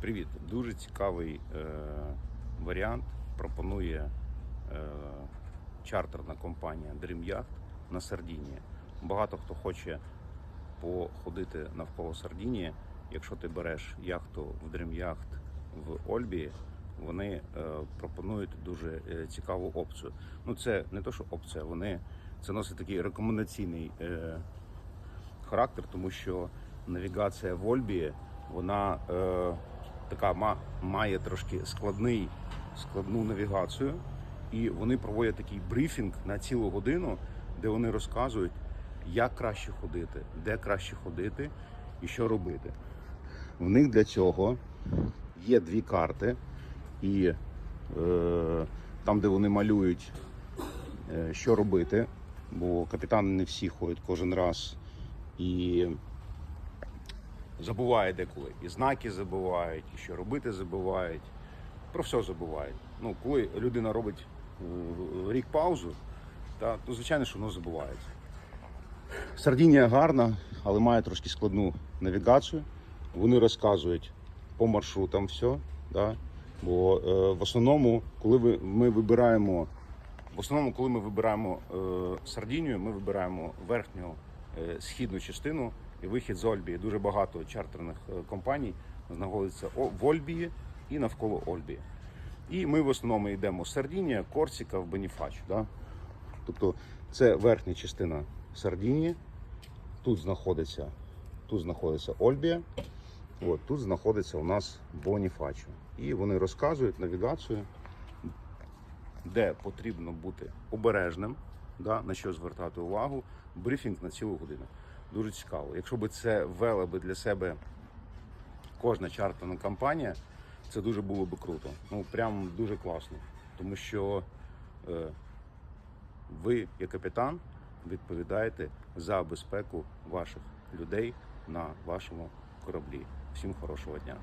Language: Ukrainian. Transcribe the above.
Привіт, дуже цікавий е, варіант. Пропонує е, чартерна компанія Dream Yacht на Сардінії. Багато хто хоче походити навколо Сардінії. Якщо ти береш яхту в Dream Yacht в Ольбі, вони е, пропонують дуже е, цікаву опцію. Ну, це не то, що опція, вони це носить такий рекомендаційний е, характер, тому що навігація в Ольбі вона е, така ма, має трошки складний, складну навігацію, і вони проводять такий брифінг на цілу годину, де вони розказують, як краще ходити, де краще ходити і що робити. В них для цього є дві карти, і е, там, де вони малюють, е, що робити, бо капітани не всі ходять кожен раз. І забувають деколи. І знаки забувають, і що робити забувають. Про все забувають. Ну, коли людина робить е, рік паузу, та, то звичайно, що воно забувається. Сардінія гарна, але має трошки складну навігацію. Вони розказують по маршрутам все. Да? Бо е, в основному, коли ви, ми вибираємо, в основному, коли ми вибираємо е, Сардінію, ми вибираємо верхню східну частину і вихід з Ольбії. Дуже багато чартерних е, компаній знаходиться в Ольбії і навколо Ольбії. І ми в основному йдемо Сардінія, Корсіка в Беніфач. Да? Тобто це верхня частина Сардінії. Тут знаходиться, тут знаходиться Ольбія. От, тут знаходиться у нас Боніфачо. І вони розказують навігацію, де потрібно бути обережним, да, на що звертати увагу. Брифінг на цілу годину. Дуже цікаво. Якщо б це ввела би для себе кожна чартерна компанія, це дуже було би круто. Ну прям дуже класно. Тому що е, ви, як капітан, відповідаєте за безпеку ваших людей на вашому кораблі. Всім хорошого дня.